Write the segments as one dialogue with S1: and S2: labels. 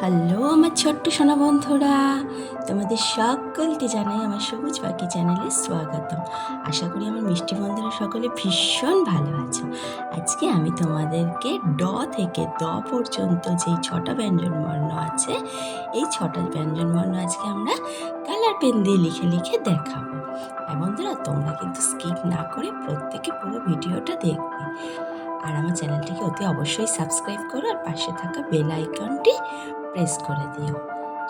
S1: Hello, আমার ছোট্ট সোনা বন্ধুরা। তোমাদের সকলকে জানাই আমার সবুজ পাখি চ্যানেলে স্বাগতম। আশা করি আমার মিষ্টি বন্ধুরা সকলে ভীষণ ভালো আছো। আজকে আমি তোমাদেরকে ড থেকে দ পর্যন্ত যেই ছটা ব্যঞ্জন বর্ণ আছে, এই ছটা ব্যঞ্জন বর্ণ আজকে আমরা কালার পেন দিয়ে লিখে লিখে দেখাবো। হ্যাঁ বন্ধুরা, তোমরা কিন্তু স্কিপ না করে প্রত্যেকে পুরো ভিডিওটা দেখবে। আর আমার চ্যানেলটিকে অতি অবশ্যই সাবস্ক্রাইব করো আর পাশে থাকা বেল আইকনটি প্রেস করে দিও।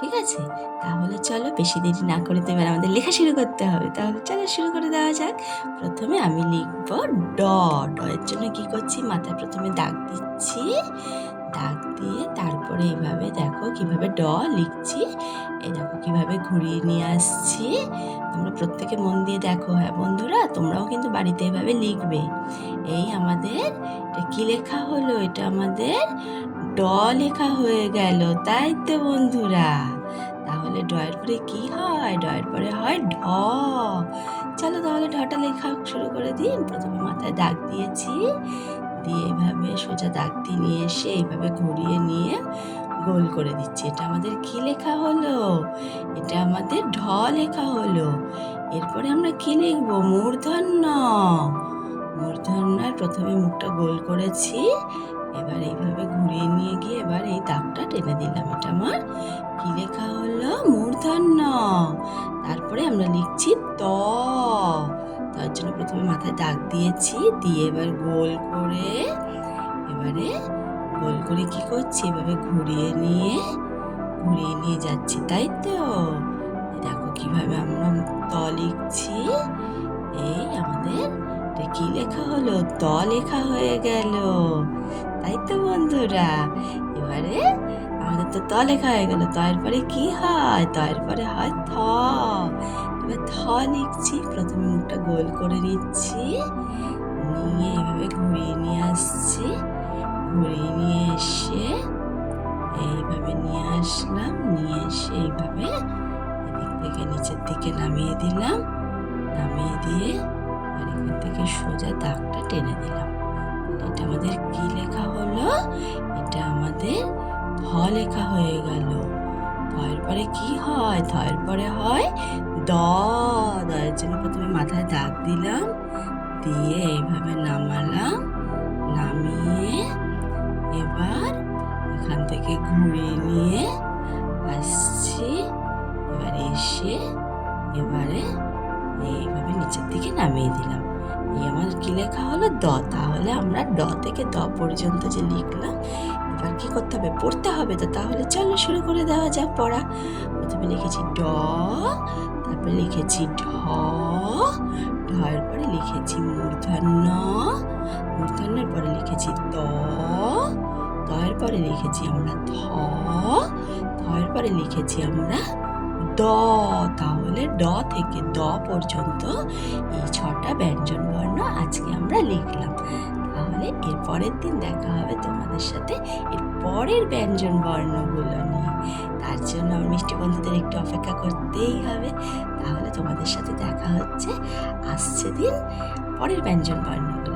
S1: ঠিক আছে? তাহলে চলো বেশি দেরি না করে তো এবার আমাদের লেখা শুরু করতে হবে। তাহলে চলো শুরু করে দেওয়া যাক। প্রথমে আমি লিখব ড। ড এর জন্য কি করছি? মাথায় প্রথমে দাগ দিচ্ছি। দাগ দিয়ে তারপরে এইভাবে দেখো কীভাবে ড লিখছি। এই দেখো কীভাবে ঘুরিয়ে নিয়ে আসছি। তোমরা প্রত্যেকে মন দিয়ে দেখো হ্যাঁ বন্ধুরা? তোমরাও কিন্তু বাড়িতে এভাবে লিখবে। এই আমাদের, এটা কি লেখা হলো? এটা আমাদের ড লেখা হয়ে গেল, তাই তো বন্ধুরা? তাহলে ডয়ের পরে কি হয়? ডয়ের পরে হয় ঢ। চলো তাহলে ঢটা লেখা শুরু করে দিই। প্রথমে মাথায় দাগ দিয়েছি। দিয়ে এভাবে সোজা দাগ দিয়ে নিয়ে এসে এইভাবে ঘুরিয়ে নিয়ে গোল করে দিচ্ছি। এটা আমাদের কি লেখা হলো? এটা আমাদের ঢ লেখা হলো। এরপরে আমরা কি লিখব? মূর্ধন্য। মূর্ধন্যার প্রথমে মুখটা গোল করেছি। এবার এইভাবে ঘুরিয়ে নিয়ে গিয়ে এবার এই দাগটা টেনে দিলাম। এটা আমার কি লেখা হলো? মূর্ধন্য। তারপরে আমরা লিখছি ত। তার জন্য প্রথমে মাথায় দাগ দিয়েছি। দিয়ে এবার গোল করে এবারে গোল করে কি করছি? এভাবে ঘুরিয়ে নিয়ে ঘুরিয়ে নিয়ে যাচ্ছি, তাই তো? দেখো কীভাবে আমরা ত লিখছি। এই আমাদের কি লেখা হলো? ত লেখা হয়ে গেল। তাই তো বন্ধুরা, এবারে আমাদের তো ত লেখা হয়ে গেল। ত এর পরে কি হয়? ত এর পরে হয় থ। এবার থ লিখছি। প্রথমে মুখটা গোল করে নিচ্ছি। নিয়ে এভাবে ঘুরিয়ে নিয়ে আসছি। ঘুরিয়ে নিয়ে এসে এইভাবে নিয়ে আসলাম, নিয়ে এসে এইভাবে এদিক থেকে নিচের দিকে নামিয়ে দিলাম। নামিয়ে দিয়ে আর এখান থেকে সোজা দাগটা টেনে দিলাম এটা আমাদের কি লেখা হলো? এটা আমাদের ধ লেখা হয়ে গেল। ধয়ের পরে কি হয়? ধয়ের পরে হয় দ। দয়ের জন্য প্রথমে মাথায় দাগ দিলাম, দিয়ে এইভাবে নামালাম। থেকে নিয়ে আসছি এবার এসে এবারে এইভাবে নিচের দিকে নামিয়ে দিলাম। এই আমার কি লেখা হলো? দ। তাহলে আমরা ড থেকে দ পর্যন্ত যে লিখলাম, এবার কি করতে হবে? পড়তে হবে তো। তাহলে চলো শুরু করে দেওয়া যাক পড়া। প্রথমে লিখেছি ড, তারপরে লিখেছি ঢ ঢয়ের পরে লিখেছি মূর্ধন্য, মূর্ধন্যের পরে লিখেছি পরে লিখেছি আমরা ধ থয়ের পরে লিখেছি আমরা দ। তাহলে ড থেকে দ পর্যন্ত এই ছটা ব্যঞ্জন বর্ণ আজকে আমরা লিখলাম। তাহলে এর পরের দিন দেখা হবে তোমাদের সাথে এর পরের ব্যঞ্জন বর্ণগুলো নিয়ে। তার জন্য আমার মিষ্টি বন্ধুদের একটু অপেক্ষা করতেই হবে। তাহলে তোমাদের সাথে দেখা হচ্ছে। আসছে দিন পরের ব্যঞ্জন বর্ণগুলো।